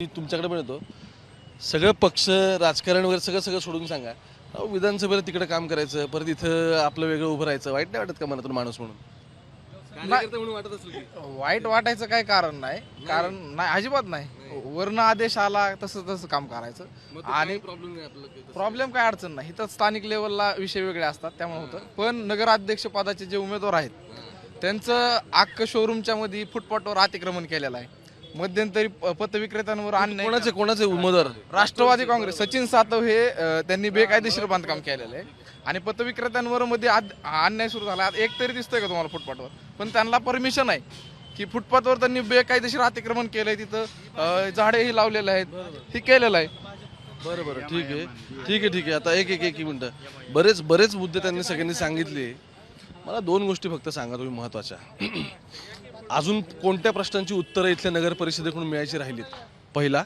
मी तुमच्याकडे पण येतो. सगळं पक्ष राजकारण वगैरे सगळं सगळं सोडून सांगा. अहो, विधानसभेला तिकडे काम करायचं परत इथं आपलं वेगळं उभं राहायचं वाईट नाही वाटत का मनातून माणूस म्हणून? कार्यकर्ता म्हणून वाटत असेल की? वाईट वाटायचं काही कारण नाही. कारण नाही अजिबात नाही. वर्ण आदेश आला तसं तसं काम करायचं. आणि. प्रॉब्लेम काय अडचण नाही. तर स्थानिक लेवलला विषय वेगळे असतात त्यामुळे होतं. पण नगराध्यक्ष पदाचे जे उमेदवार आहेत त्यांचं अख्खं शोरूमच्या मध्ये फुटपाथवर अतिक्रमण केलेलं आहे. मध्यंतरी प- पथविक्रेत्यांवर अन्याय कोणाचे कोणाचे उमेदवार? राष्ट्रवादी काँग्रेस सचिन सातव हे अ, त्यांनी बेकायदेशीर बांधकाम केलेलं आहे. आणि पथविक्रेत्यांवर मध्ये आद- अन्याय सुरू झाला. एक तरी दिसतोय का तुम्हाला फुटपाथवर? पण त्यांना परमिशन आहे की फुटपाथवर त्यांनी बेकायदेशीर अतिक्रमण केलंय तिथं. अ, झाडेही लावलेले आहेत. हे केलेलं आहे. बरं बरं. ठीक आहे. ठीक आहे ठीक आहे. आता एक एक एक मिनटं. बरेच बरेच मुद्दे त्यांनी सगळ्यांनी सांगितले. मला दोन गोष्टी फक्त सांगा तुम्ही महत्त्वाच्या अजून कोणत्या प्रश्नांची उत्तरं इथल्या नगर परिषदेकडून मिळायची राहिलीत? पहिला